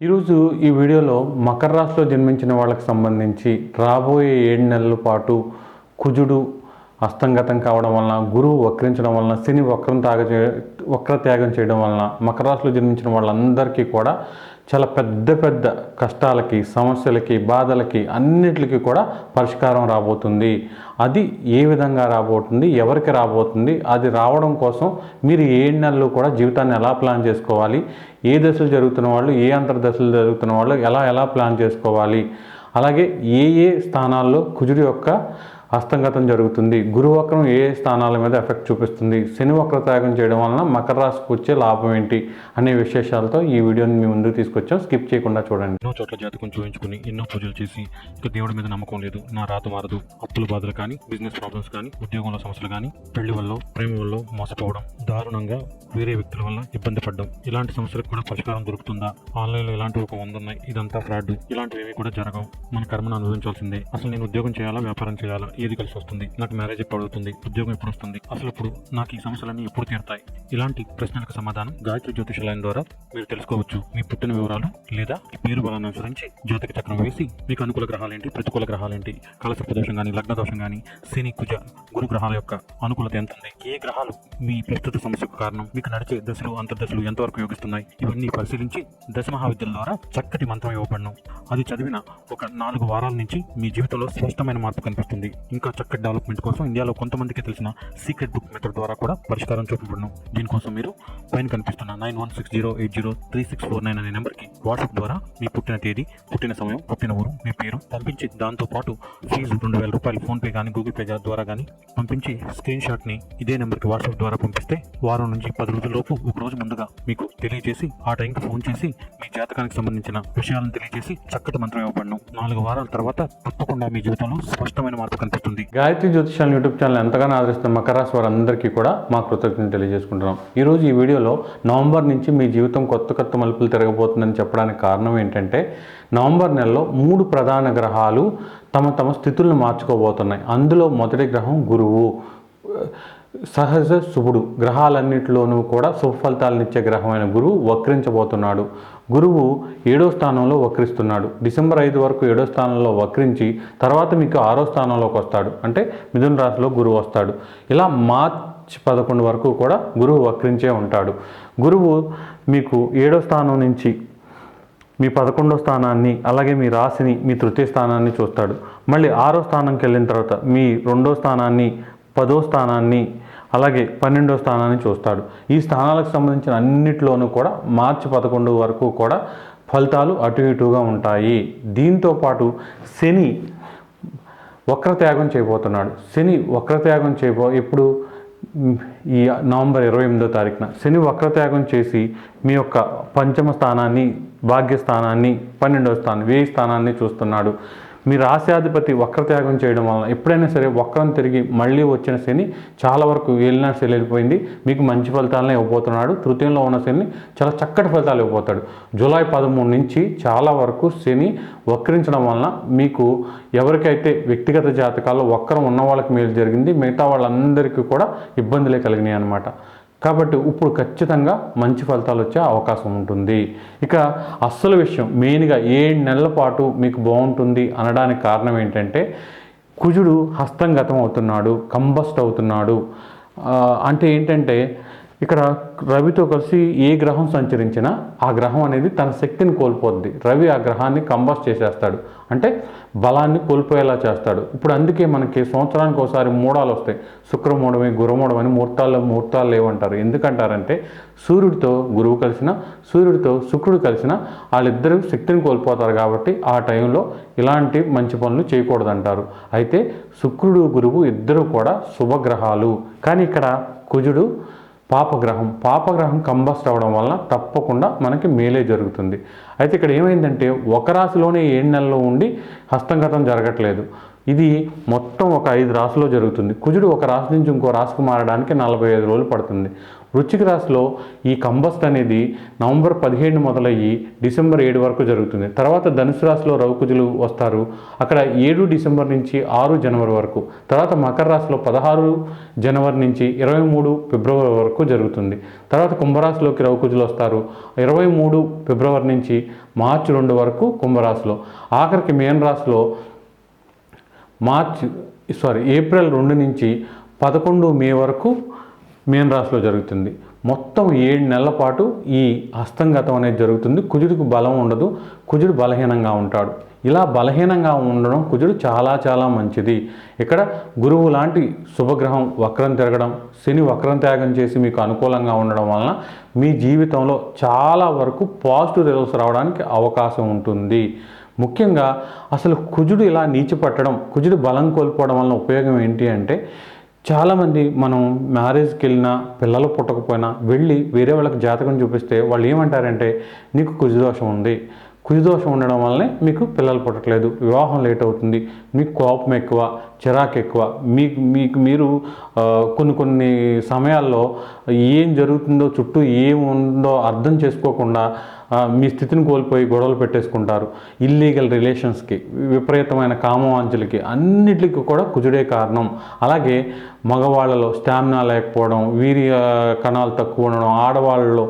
ఈరోజు ఈ వీడియోలో మకర రాశిలో జన్మించిన వాళ్ళకి సంబంధించి రాబోయే ఏడు నెలల పాటు కుజుడు అస్తంగతం కావడం వలన గురువు వక్రించడం వలన శని వక్రం తాగ వక్ర త్యాగం చేయడం వలన మకర రాశిలో జన్మించిన వాళ్ళందరికీ కూడా చాలా పెద్ద పెద్ద కష్టాలకి సమస్యలకి బాధలకి అన్నిటికీ కూడా పరిష్కారం రాబోతుంది. అది ఏ విధంగా రాబోతుంది? ఎవరికి రాబోతుంది? అది రావడం కోసం మీరు ఏ నెలలు కూడా జీవితాన్ని ఎలా ప్లాన్ చేసుకోవాలి? ఏ దశలు జరుగుతున్న వాళ్ళు ఏ అంతర్దశలు జరుగుతున్న వాళ్ళు ఎలా ఎలా ప్లాన్ చేసుకోవాలి? అలాగే ఏ ఏ స్థానాల్లో కుజుడు యొక్క హస్తంగతం జరుగుతుంది. గురువక్రం ఏ ఏ స్థానాల మీద ఎఫెక్ట్ చూపిస్తుంది? శని వక్ర త్యాగం చేయడం వలన మకర రాశికి వచ్చే లాభం ఏంటి? అనే విశేషాలతో ఈ వీడియోని మీ ముందుకు తీసుకొచ్చాం. స్కిప్ చేయకుండా చూడండి. ఎన్నో చోట్ల జాతకం చూపించుకుని ఎన్నో పూజలు చేసి ఇక దేవుడి మీద నమ్మకం లేదు. నా రాత మారదు. అప్పుల బాధలు కానీ బిజినెస్ ప్రాబ్లమ్స్ కానీ ఉద్యోగంలో సమస్యలు కానీ పెళ్ళి వల్ల ప్రేమ వల్ల మోసపోవడం దారుణంగా వేరే వ్యక్తుల వల్ల ఇబ్బంది పడడం ఇలాంటి సమస్యలకు కూడా పరిష్కారం దొరుకుతుందా? ఆన్లైన్లో ఇలాంటివి ఒక వంద ఇదంతా ఫ్రాడ్. ఇలాంటివి ఏమీ కూడా జరగవు. మన కర్మను అనుభవించాల్సిందే. అసలు నేను ఉద్యోగం చేయాలా? వ్యాపారం చేయాలా? ఏది కలిసి వస్తుంది? నాకు మ్యారేజ్ ఎప్పుడు అవుతుంది? ఉద్యోగం ఎప్పుడు వస్తుంది? అసలు ఇప్పుడు నాకు ఈ సమస్యలన్నీ ఎప్పుడు తీరుతాయి? ఇలాంటి ప్రశ్నలకు సమాధానం గాయత్రి జ్యోతిషాలయం ద్వారా మీరు తెలుసుకోవచ్చు. మీ పుట్టిన వివరాలు లేదా మీ పేరు బలాన్ని అనుసరించి జ్యోతిక చక్రం వేసి మీకు అనుకూల గ్రహాలేంటి? ప్రతికూల గ్రహాలేంటి? కలస ప్రదోషం కానీ లగ్న దోషం కానీ శని కుజ గురు గ్రహాల యొక్క అనుకూలత ఎంత ఉంది? ఏ గ్రహాలు మీ ప్రస్తుత సమస్యకు కారణం? మీకు నడిచే దశలు అంతర్దశలు ఎంతవరకు యోగిస్తున్నాయి? ఇవన్నీ పరిశీలించి దశ మహావిద్యల ద్వారా చక్కటి మంత్రం ఇవ్వబడను. అది చదివిన ఒక నాలుగు వారాల నుంచి మీ జీవితంలో స్పష్టమైన మార్పు కనిపిస్తుంది. ఇంకా చక్కటి డెవలప్మెంట్ కోసం ఇండియాలో కొంతమందికి తెలిసిన సీక్రెట్ బుక్ మెథడ్ ద్వారా కూడా పరిష్కారం చూపబడను. దీనికోసం మీరు పైన కనిపిస్తున్న nine one six zero eight zero three six four nine అనే నెంబర్కి వాట్సాప్ ద్వారా మీ పుట్టిన తేదీ పుట్టిన సమయం పుట్టిన ఊరు మీ పేరు పంపించి దాంతో పాటు ఫీజు రెండు వేల రూపాయలు ఫోన్పే కానీ గూగుల్ పే ద్వారా కానీ పంపించి స్క్రీన్ షాట్ని ఇదే నెంబర్కి వాట్సాప్ ద్వారా పంపిస్తే వారం నుంచి పది రోజుల్లోపు ఒక రోజు ముందుగా మీకు తెలియజేసి ఆ టైంకి ఫోన్ చేసి మీ జాతకానికి సంబంధించిన విషయాలను తెలియజేసి చక్కటి మంత్రం ఇవ్వబడను. నాలుగు వారాల తర్వాత తప్పకుండా మీ జీవితంలో స్పష్టమైన మార్పు కనిపిస్తుంది. గాయత్రి జ్యోతిషాల యూట్యూబ్ ఛానల్ ఎంతగానో ఆదరిస్తున్న మకర రాశి వారందరికీ కూడా మా కృతజ్ఞతలు తెలియజేసుకుంటున్నాం. ఈరోజు ఈ వీడియోలో నవంబర్ నుంచి మీ జీవితం కొత్త కొత్త మలుపులు తిరగబోతుందని చెప్పడానికి కారణం ఏంటంటే నవంబర్ నెలలో మూడు ప్రధాన గ్రహాలు తమ తమ స్థితులను మార్చుకోబోతున్నాయి. అందులో మొదటి గ్రహం గురువు. సహజ శుభుడు. గ్రహాలన్నింటిలోనూ కూడా శుభ ఫలితాలనిచ్చే గ్రహమైన గురువు వక్రించబోతున్నాడు. గురువు ఏడో స్థానంలో వక్రిస్తున్నాడు. డిసెంబర్ ఐదు వరకు ఏడో స్థానంలో వక్రించి తర్వాత మీకు ఆరో స్థానంలోకి వస్తాడు. అంటే మిథున రాశిలో గురువు వస్తాడు. ఇలా మార్చ్ పదకొండు వరకు కూడా గురువు వక్రించే ఉంటాడు. గురువు మీకు ఏడో స్థానం నుంచి మీ పదకొండో స్థానాన్ని అలాగే మీ రాశిని మీ తృతీయ స్థానాన్ని చూస్తాడు. మళ్ళీ ఆరో స్థానంకి వెళ్ళిన తర్వాత మీ రెండో స్థానాన్ని పదో స్థానాన్ని అలాగే పన్నెండో స్థానాన్ని చూస్తాడు. ఈ స్థానాలకు సంబంధించిన అన్నిటిలోనూ కూడా మార్చి పదకొండు వరకు కూడా ఫలితాలు అటు ఇటుగా ఉంటాయి. దీంతో పాటు శని వక్రత్యాగం చేయబోతున్నాడు. శని వక్రత్యాగం చేయబో ఇప్పుడు ఈ నవంబర్ ఇరవై ఎనిమిదో తారీఖున శని వక్రత్యాగం చేసి మీ యొక్క పంచమ స్థానాన్ని భాగ్యస్థానాన్ని పన్నెండవ స్థానం వేయి స్థానాన్ని చూస్తున్నాడు. మీ రాశ్యాధిపతి వక్రత్యాగం చేయడం వలన ఎప్పుడైనా సరే వక్రం తిరిగి మళ్ళీ వచ్చిన శని చాలా వరకు వెళ్ళిన శని వెళ్ళిపోయింది. మీకు మంచి ఫలితాలనే ఇవ్వబోతున్నాడు. తృతీయంలో ఉన్న శని చాలా చక్కటి ఫలితాలు ఇవ్వబోతాడు. జూలై పదమూడు నుంచి చాలా వరకు శని వక్రించడం వలన మీకు ఎవరికైతే వ్యక్తిగత జాతకాల్లో వక్రం ఉన్న వాళ్ళకి మేలు జరిగింది మిగతా వాళ్ళందరికీ కూడా ఇబ్బందులే కలిగినాయి అన్నమాట. కాబట్టి ఇప్పుడు ఖచ్చితంగా మంచి ఫలితాలు వచ్చే అవకాశం ఉంటుంది. ఇక అస్సలు విషయం మెయిన్గా ఏడు నెలల పాటు మీకు బాగుంటుంది అనడానికి కారణం ఏంటంటే కుజుడు హస్తంగతం అవుతున్నాడు కంబస్ట్ అవుతున్నాడు. అంటే ఏంటంటే ఇక్కడ రవితో కలిసి ఏ గ్రహం సంచరించినా ఆ గ్రహం అనేది తన శక్తిని కోల్పోద్ది. రవి ఆ గ్రహాన్ని కంబస్ట్ చేసేస్తాడు. అంటే బలాన్ని కోల్పోయేలా చేస్తాడు. ఇప్పుడు అందుకే మనకి సంవత్సరానికి ఒకసారి మూడాలు వస్తాయి. శుక్రమూఢమే గురుమూఢమని ముహూర్తాల్లో ముహూర్తాలు లేవంటారు. ఎందుకంటారంటే సూర్యుడితో గురువు కలిసిన సూర్యుడితో శుక్రుడు కలిసిన వాళ్ళిద్దరూ శక్తిని కోల్పోతారు కాబట్టి ఆ టైంలో ఇలాంటి మంచి పనులు చేయకూడదంటారు. అయితే శుక్రుడు గురువు ఇద్దరు కూడా శుభగ్రహాలు కానీ ఇక్కడ కుజుడు పాపగ్రహం. పాపగ్రహం కంబస్ట్ అవ్వడం వలన తప్పకుండా మనకి మేలే జరుగుతుంది. అయితే ఇక్కడ ఏమైందంటే ఒక రాశిలోనే ఏడు నెలల్లో ఉండి హస్తంగతం జరగట్లేదు. ఇది మొత్తం ఒక ఐదు రాశిలో జరుగుతుంది. కుజుడు ఒక రాశి నుంచి ఇంకో రాశికి మారడానికి నలభై ఐదు రోజులు పడుతుంది. వృశ్చిక రాశిలో ఈ కంబస్ట్ అనేది నవంబర్ పదిహేడు మొదలయ్యి డిసెంబర్ ఏడు వరకు జరుగుతుంది. తర్వాత ధనుసు రాశిలో రవికుజులు వస్తారు. అక్కడ ఏడు డిసెంబర్ నుంచి ఆరు జనవరి వరకు. తర్వాత మకర రాశిలో పదహారు జనవరి నుంచి ఇరవై మూడు ఫిబ్రవరి వరకు జరుగుతుంది. తర్వాత కుంభరాశిలోకి రవికుజులు వస్తారు. ఇరవై మూడు ఫిబ్రవరి నుంచి మార్చి రెండు వరకు కుంభరాశిలో. ఆఖరికి మేన్ రాశిలో మార్చ్ సారీ ఏప్రిల్ రెండు నుంచి పదకొండు మే వరకు మీన రాశిలో జరుగుతుంది. మొత్తం ఏడు నెలల పాటు ఈ హస్తంగతం అనేది జరుగుతుంది. కుజుడికి బలం ఉండదు. కుజుడు బలహీనంగా ఉంటాడు. ఇలా బలహీనంగా ఉండడం కుజుడు చాలా చాలా మంచిది. ఇక్కడ గురువు లాంటి శుభగ్రహం వక్రం తిరగడం శని వక్రం త్యాగం చేసి మీకు అనుకూలంగా ఉండడం వలన మీ జీవితంలో చాలా వరకు పాజిటివ్ రిజల్ట్స్ రావడానికి అవకాశం ఉంటుంది. ముఖ్యంగా అసలు కుజుడు ఇలా నీచిపట్టడం కుజుడు బలం కోల్పోవడం వలన ఉపయోగం ఏంటి అంటే చాలామంది మనం మ్యారేజ్కి వెళ్ళినా పిల్లలు పుట్టకపోయినా వెళ్ళి వేరే వాళ్ళకి జాతకం చూపిస్తే వాళ్ళు ఏమంటారంటే నీకు కుజదోషం ఉంది. కుజదోషం ఉండడం వల్లనే మీకు పిల్లలు పుట్టట్లేదు. వివాహం లేట్ అవుతుంది. మీకు కోపం ఎక్కువ. చిరాకు ఎక్కువ. మీకు మీకు మీరు కొన్ని కొన్ని సమయాల్లో ఏం జరుగుతుందో చుట్టూ ఏం ఉందో అర్థం చేసుకోకుండా మీ స్థితిని కోల్పోయి గొడవలు పెట్టేసుకుంటారు. ఇల్లీగల్ రిలేషన్స్కి విపరీతమైన కామవాంచులకి అన్నిటికీ కూడా కుజుడే కారణం. అలాగే మగవాళ్ళలో స్టామినా లేకపోవడం వీర్య కణాలు తక్కువ ఉండడం ఆడవాళ్ళలో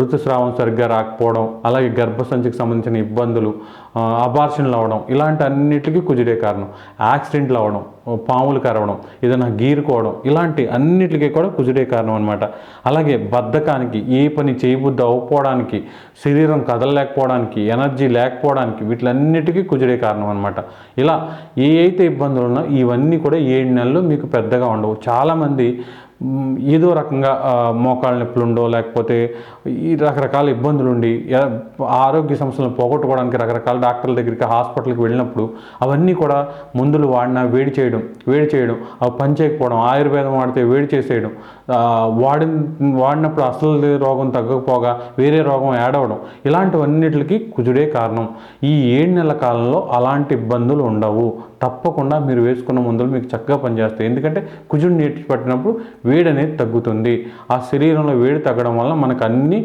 ఋతుస్రావం సరిగ్గా రాకపోవడం అలాగే గర్భసంచికి సంబంధించిన ఇబ్బందులు అబార్షన్లు అవ్వడం ఇలాంటి అన్నిటికీ కుజుడే కారణం. యాక్సిడెంట్లు అవ్వడం పాములు కరవడం ఏదైనా గీరుకోవడం ఇలాంటి అన్నిటికీ కూడా కుజుడే కారణం అనమాట అలాగే బద్ధకానికి ఏ పని చేయబుద్ధి అవ్వకపోవడానికి శరీరం కదలలేకపోవడానికి ఎనర్జీ లేకపోవడానికి వీటిలన్నిటికీ కుజుడే కారణం అనమాట ఇలా ఏ అయితే ఇబ్బందులు ఉన్నా ఇవన్నీ కూడా ఏడు నెలలు మీకు పెద్దగా ఉండవు. చాలామంది ఏదో రకంగా మోకాళ్ళ నొప్పులుండో లేకపోతే ఈ రకరకాల ఇబ్బందులు ఉండి ఆరోగ్య సమస్యలను పోగొట్టుకోవడానికి రకరకాల డాక్టర్ల దగ్గరికి హాస్పిటల్కి వెళ్ళినప్పుడు అవన్నీ కూడా మందులు వాడినా వేడి చేయడం వేడి చేయడం అవి పని చేయకపోవడం ఆయుర్వేదం వాడితే వేడి చేసేయడం వాడి వాడినప్పుడు అసలు రోగం తగ్గకపోగా వేరే రోగం ఏడవడం ఇలాంటివన్నిటికి కుజుడే కారణం. ఈ ఏడు నెలల కాలంలో అలాంటి ఇబ్బందులు ఉండవు. తప్పకుండా మీరు వేసుకున్న మందులు మీకు చక్కగా పనిచేస్తాయి. ఎందుకంటే కుజుడు నీటి పట్టినప్పుడు వేడి అనేది తగ్గుతుంది. ఆ శరీరంలో వేడి తగ్గడం వల్ల మనకు అన్ని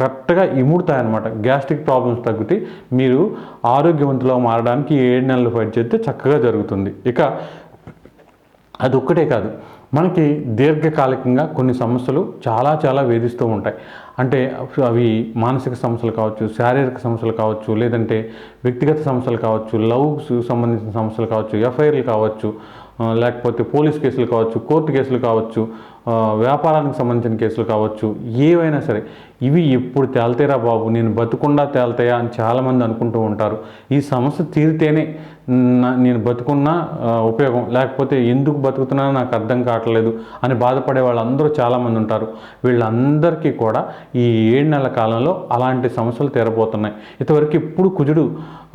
కరెక్ట్గా ఇముడతాయి అనమాట గ్యాస్ట్రిక్ ప్రాబ్లమ్స్ తగ్గితే మీరు ఆరోగ్యవంతులుగా మారడానికి ఏడు నెలలు ఫైట్ చేస్తే చక్కగా జరుగుతుంది. ఇక అది ఒక్కటే కాదు. మనకి దీర్ఘకాలికంగా కొన్ని సమస్యలు చాలా చాలా వేధిస్తూ ఉంటాయి. అంటే అవి మానసిక సమస్యలు కావచ్చు శారీరక సమస్యలు కావచ్చు లేదంటే వ్యక్తిగత సమస్యలు కావచ్చు లవ్ సంబంధించిన సమస్యలు కావచ్చు ఎఫ్ఐఆర్లు కావచ్చు లేకపోతే పోలీస్ కేసులు కావచ్చు కోర్టు కేసులు కావచ్చు వ్యాపారానికి సంబంధించిన కేసులు కావచ్చు ఏవైనా సరే ఇవి ఎప్పుడు తేల్తాయిరా బాబు? నేను బతుకుండా తేల్తాయా అని చాలామంది అనుకుంటూ ఉంటారు. ఈ సమస్య తీరితేనే నేను బతుకున్నా ఉపయోగం. లేకపోతే ఎందుకు బతుకుతున్నానో నాకు అర్థం కావట్లేదు అని బాధపడే వాళ్ళందరూ చాలామంది ఉంటారు. వీళ్ళందరికీ కూడా ఈ ఏడు నెలల కాలంలో అలాంటి సమస్యలు తీరబోతున్నాయి. ఇంతవరకు ఇప్పుడు కుజుడు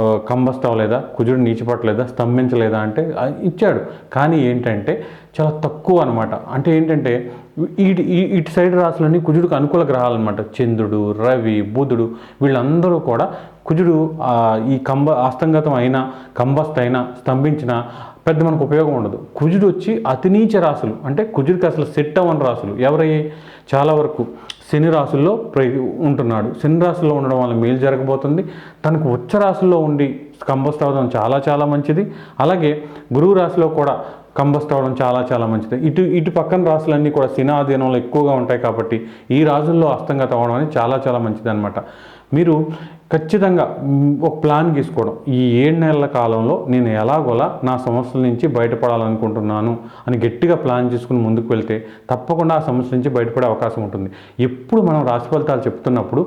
ఆ, కంబస్తవలేదా? కుజుడు నీచిపట్టలేదా? స్తంభించలేదా? అంటే ఇచ్చాడు. కానీ ఏంటంటే చాలా తక్కువ అనమాట అంటే ఏంటంటే ఇటు ఈ- ఇటు సైడ్ రాసులన్నీ కుజుడికి అనుకూల గ్రహాలు అనమాట చంద్రుడు రవి బుధుడు వీళ్ళందరూ కూడా కుజుడు ఈ కంబ అస్తంగతం అయినా కంబస్థ అయినా స్తంభించిన పెద్ద మనకు ఉపయోగం ఉండదు. కుజుడు వచ్చి అతినీచ రాసులు. అంటే కుజుడికి అసలు సెట్ అవ్వని రాసులు. ఎవరై? చాలా వరకు శని రాశుల్లో ఉంటున్నాడు. శని రాసుల్లో ఉండడం వల్ల మేలు జరగబోతుంది. తనకు ఉచ్చ రాశుల్లో ఉండి కంబస్థ అవ్వడం చాలా చాలా మంచిది. అలాగే గురువు రాశిలో కూడా కంబస్ట్ అవ్వడం చాలా చాలా మంచిది. ఇటు ఇటు పక్కన రాసులన్నీ కూడా శని ఎక్కువగా ఉంటాయి కాబట్టి ఈ రాజుల్లో అస్తంగత అవడం అనేది చాలా చాలా మంచిది అనమాట మీరు ఖచ్చితంగా ఒక ప్లాన్ గీసుకోవడం. ఈ ఏడు నెలల కాలంలో నేను ఎలాగోలా నా సమస్యల నుంచి బయటపడాలనుకుంటున్నాను అని గట్టిగా ప్లాన్ చేసుకుని ముందుకు వెళ్తే తప్పకుండా ఆ సమస్య నుంచి బయటపడే అవకాశం ఉంటుంది. ఎప్పుడు మనం రాశి ఫలితాలు చెప్తున్నప్పుడు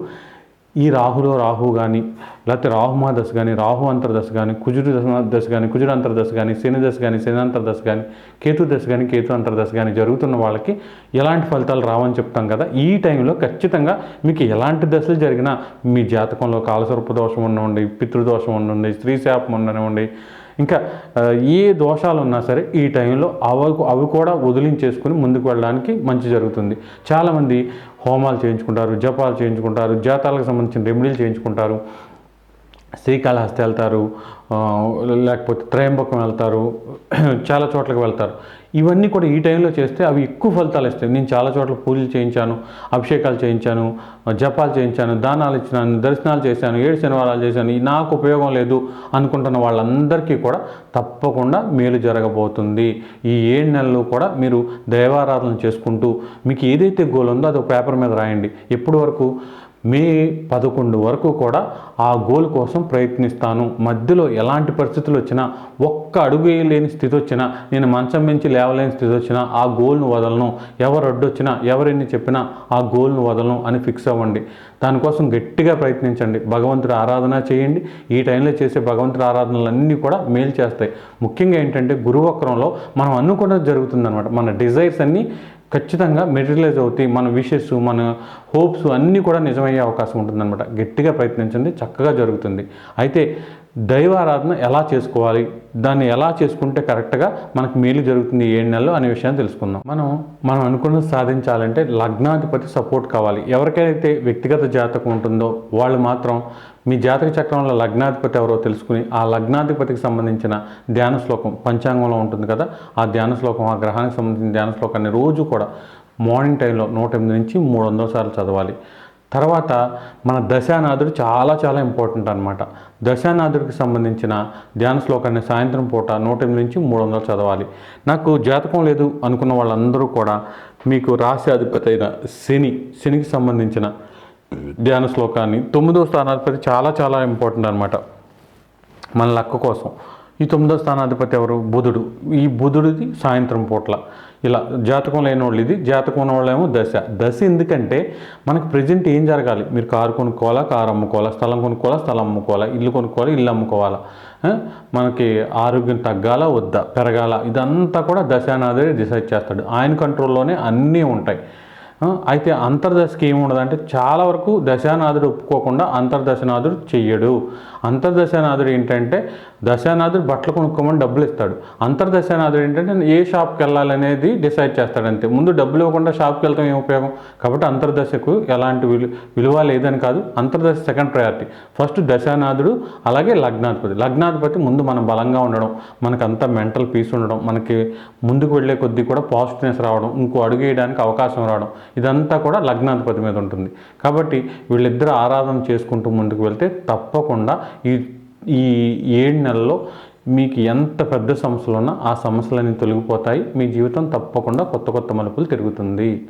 ఈ రాహులో రాహు కానీ లేకపోతే రాహుమా దశ కానీ రాహు అంతర్దశ కానీ కుజుడు దశ దశ కానీ కుజుడు అంతర్దశ కానీ శని దశ కానీ శని అంతర్దశ కానీ కేతు దశ కానీ కేతు అంతర్దశ కానీ జరుగుతున్న వాళ్ళకి ఎలాంటి ఫలితాలు రావని చెప్తాం కదా ఈ టైంలో ఖచ్చితంగా మీకు ఎలాంటి దశలు జరిగినా మీ జాతకంలో కాలసర్ప దోషం ఉండండి పితృదోషం ఉండండి స్త్రీ శాపం ఉండనివ్వండి ఇంకా ఏ దోషాలు ఉన్నా సరే ఈ టైంలో అవి అవి కూడా వదిలించేసుకుని ముందుకు వెళ్ళడానికి మంచి జరుగుతుంది. చాలామంది హోమాలు చేయించుకుంటారు జపాలు చేయించుకుంటారు జాతాలకు సంబంధించిన రెమెడీలు చేయించుకుంటారు శ్రీకాళహస్తి వెళ్తారు లేకపోతే త్రయంబకం వెళ్తారు చాలా చోట్లకు వెళ్తారు. ఇవన్నీ కూడా ఈ టైంలో చేస్తే అవి ఎక్కువ ఫలితాలు ఇస్తాయి. నేను చాలా చోట్ల పూజలు చేయించాను అభిషేకాలు చేయించాను జపాలు చేయించాను దానాలు ఇచ్చినాను దర్శనాలు చేశాను ఏడు శనివారాలు చేశాను. నాకు ఉపయోగం లేదు అనుకుంటున్న వాళ్ళందరికీ కూడా తప్పకుండా మేలు జరగబోతుంది. ఈ ఏడు నెలలు కూడా మీరు దైవారాధన చేసుకుంటూ మీకు ఏదైతే గోల్ ఉందో అది ఒక పేపర్ మీద రాయండి. ఎప్పటి వరకు మే పదకొండు వరకు కూడా ఆ గోల్ కోసం ప్రయత్నిస్తాను. మధ్యలో ఎలాంటి పరిస్థితులు వచ్చినా ఒక్క అడుగు వేయలేని స్థితి వచ్చినా నేను మంచం మించి లేవలేని స్థితి వచ్చినా ఆ గోల్ను వదలను. ఎవరు అడ్డొచ్చినా ఎవరెన్ని చెప్పినా ఆ గోల్ను వదలను అని ఫిక్స్ అవ్వండి. దానికోసం గట్టిగా ప్రయత్నించండి. భగవంతుడి ఆరాధన చేయండి. ఈ టైంలో చేసే భగవంతుడి ఆరాధనలన్నీ కూడా మేలు చేస్తాయి. ముఖ్యంగా ఏంటంటే గురువక్రంలో మనం అనుకున్నది జరుగుతుందనమాట మన డిజైర్స్ అన్నీ ఖచ్చితంగా మెటీరియలైజ్ అవుతాయి. మన విషెస్ మన హోప్స్ అన్నీ కూడా నిజమయ్యే అవకాశం ఉంటుందన్నమాట. గట్టిగా ప్రయత్నించండి చక్కగా జరుగుతుంది. అయితే దైవారాధన ఎలా చేసుకోవాలి? దాన్ని ఎలా చేసుకుంటే కరెక్ట్గా మనకు మేలు జరుగుతుంది ఏడు నెలలు అనే విషయాన్ని తెలుసుకుందాం. మనం మనం అనుకున్నది సాధించాలంటే లగ్నాధిపతి సపోర్ట్ కావాలి. ఎవరికైతే వ్యక్తిగత జాతకం ఉంటుందో వాళ్ళు మాత్రం మీ జాతక చక్రంలో లగ్నాధిపతి ఎవరో తెలుసుకుని ఆ లగ్నాధిపతికి సంబంధించిన ధ్యాన శ్లోకం పంచాంగంలో ఉంటుంది కదా ఆ ధ్యాన శ్లోకం ఆ గ్రహానికి సంబంధించిన ధ్యాన శ్లోకాన్ని రోజు కూడా మార్నింగ్ టైంలో నూట ఎనిమిది నుంచి మూడు వందల సార్లు చదవాలి. తర్వాత మన దశానాథుడు చాలా చాలా ఇంపార్టెంట్ అనమాట దశానాథుడికి సంబంధించిన ధ్యాన శ్లోకాన్ని సాయంత్రం పూట నూట ఎనిమిది నుంచి మూడు వందలు చదవాలి. నాకు జాతకం లేదు అనుకున్న వాళ్ళందరూ కూడా మీకు రాశి అధిపతి అయిన శని శనికి సంబంధించిన ధ్యాన శ్లోకాన్ని తొమ్మిదో స్థానాధిపతి చాలా చాలా ఇంపార్టెంట్ అనమాట మన లక్క కోసం. ఈ తొమ్మిదో స్థానాధిపతి ఎవరు? బుధుడు. ఈ బుధుడిది సాయంత్రం పూట్ల. ఇలా జాతకం లేని వాళ్ళు ఇది జాతకం ఉన్న వాళ్ళేమో దశ. దశ ఎందుకంటే మనకు ప్రజెంట్ ఏం జరగాలి? మీరు కారు కొనుక్కోవాలా? కారు అమ్ముకోవాలా? స్థలం కొనుక్కోవాలా? స్థలం అమ్ముకోవాలా? ఇల్లు కొనుక్కోవాలా? ఇల్లు అమ్ముకోవాలా? మనకి ఆరోగ్యం తగ్గాలా? వద్దా? పెరగాల? ఇదంతా కూడా దశానాథుడే డిసైడ్ చేస్తాడు. ఆయన కంట్రోల్లోనే అన్నీ ఉంటాయి. అయితే అంతర్దశకి ఏముండదంటే చాలా వరకు దశానాథుడు ఒప్పుకోకుండా అంతర్దశనాథుడు చెయ్యడు. అంతర్దశనాథుడు ఏంటంటే దశానాథుడు బట్టలు కొనుక్కోమని డబ్బులు ఇస్తాడు. అంతర్దశనాథుడు ఏంటంటే ఏ షాప్కి వెళ్ళాలనేది డిసైడ్ చేస్తాడు అంతే. ముందు డబ్బులు ఇవ్వకుండా షాప్కి వెళ్తాం ఏం ఉపయోగం? కాబట్టి అంతర్దశకు ఎలాంటి విలు విలువ లేదని కాదు. అంతర్దశ సెకండ్ ప్రయారిటీ. ఫస్ట్ దశానాథుడు అలాగే లగ్నాధిపతి. లగ్నాధిపతి ముందు మనం బలంగా ఉండడం మనకంతా మెంటల్ పీస్ ఉండడం మనకి ముందుకు వెళ్ళే కొద్దీ కూడా పాజిటివ్నెస్ రావడం ఇంకో అడుగు వేయడానికి అవకాశం రావడం ఇదంతా కూడా లగ్నాధిపతి మీద ఉంటుంది. కాబట్టి వీళ్ళిద్దరు ఆరాధన చేసుకుంటూ ముందుకు వెళ్తే తప్పకుండా ఈ ఈ ఏడు నెలల్లో మీకు ఎంత పెద్ద సమస్యలు ఉన్నా ఆ సమస్యలన్నీ తొలగిపోతాయి. మీ జీవితం తప్పకుండా కొత్త కొత్త మలుపులు తిరుగుతుంది.